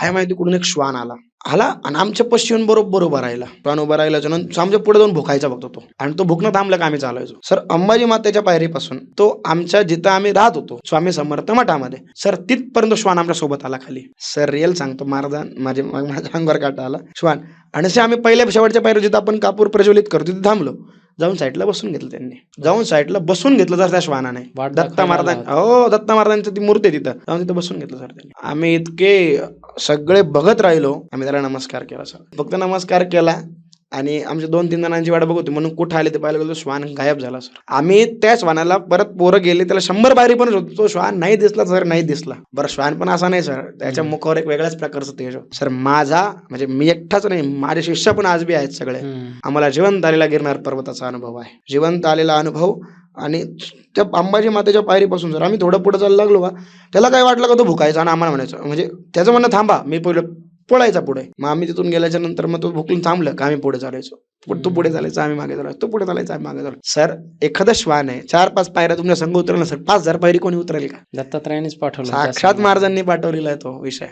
काय माहिती कुठून एक श्वान आला. आला आणि आमच्या पश्चिम बरोबर उभा राहिला. श्वान उभा राहिल्याच्या नंतर आमच्या पुढे जाऊन भुकायचा बघतो तो. आणि तो भुकणं थांबलं का आम्ही चालायचो. सर अंबाजी मातेच्या पायरीपासून तो आमच्या जिथं आम्ही राहत होतो स्वामी समर्थ मठामध्ये सर तिथपर्यंत श्वान आमच्यासोबत आला खाली. सर रिअल सांगतो महाराज माझे माझ्या अंगावर काटा आला श्वान. आणि असे आम्ही पहिल्या शेवटच्या पायरी जिथं आपण कापूर प्रज्वलित करतो तिथे थांबलो. जाऊन साईडला बसून घेतलं त्यांनी. जाऊन साईडला बसून घेतलं सर त्या श्वानाने दत्ता महाराज हो दत्ता महाराजांची ती मूर्ती आहे तिथं. जाऊन तिथं बसून घेतलं सर त्यांनी. आम्ही इतके सगळे बघत राहिलो. आम्ही त्याला नमस्कार केला सर. फक्त नमस्कार केला आणि आमच्या दोन तीन जणांची वाट बघत होती. म्हणून कुठं आले ते पाहायला गेलो श्वान गायब झाला सर आम्ही त्या श्वानाला परत पोरं गेले त्याला शंभर बारी पण होतो. तो श्वान नाही दिसला सर नाही दिसला. बरं श्वान पण असा नाही सर त्याच्या मुखावर एक वेगळ्याच प्रकारचं तेज. सर माझा म्हणजे मी एकटाच नाही माझे शिष्य पण आज बी आहेत सगळे. आम्हाला जिवंत आलेला गिरनार पर्वताचा अनुभव आहे. जिवंत आलेला अनुभव आणि त्या अंबाजी मातेच्या पायरीपासून जर आम्ही थोडं पुढे चालू लागलो का त्याला काय वाटलं का तो भुकायचा? आणि आम्हाला म्हणायचं म्हणजे त्याचं म्हणणं थांबा. मी पहिलं पळायचा पुढे. मग आम्ही तिथून गेल्याच्यानंतर मग तो भुकून थांबलं का आम्ही पुढे चालायचो. तो पुढे चालायचा आम्ही मागे चालायचो. तो पुढे चालायचा आम्ही मागे चालायचो. सर एखादा श्वान आहे. चार पाच पायऱ्या तुमच्या संघ उतरला सर पाच हजार पायरी कोणी उतरेल का? दत्तात्रयानेच पाठवलं. साक्षात महाराजांनी पाठवलेला आहे तो विषय.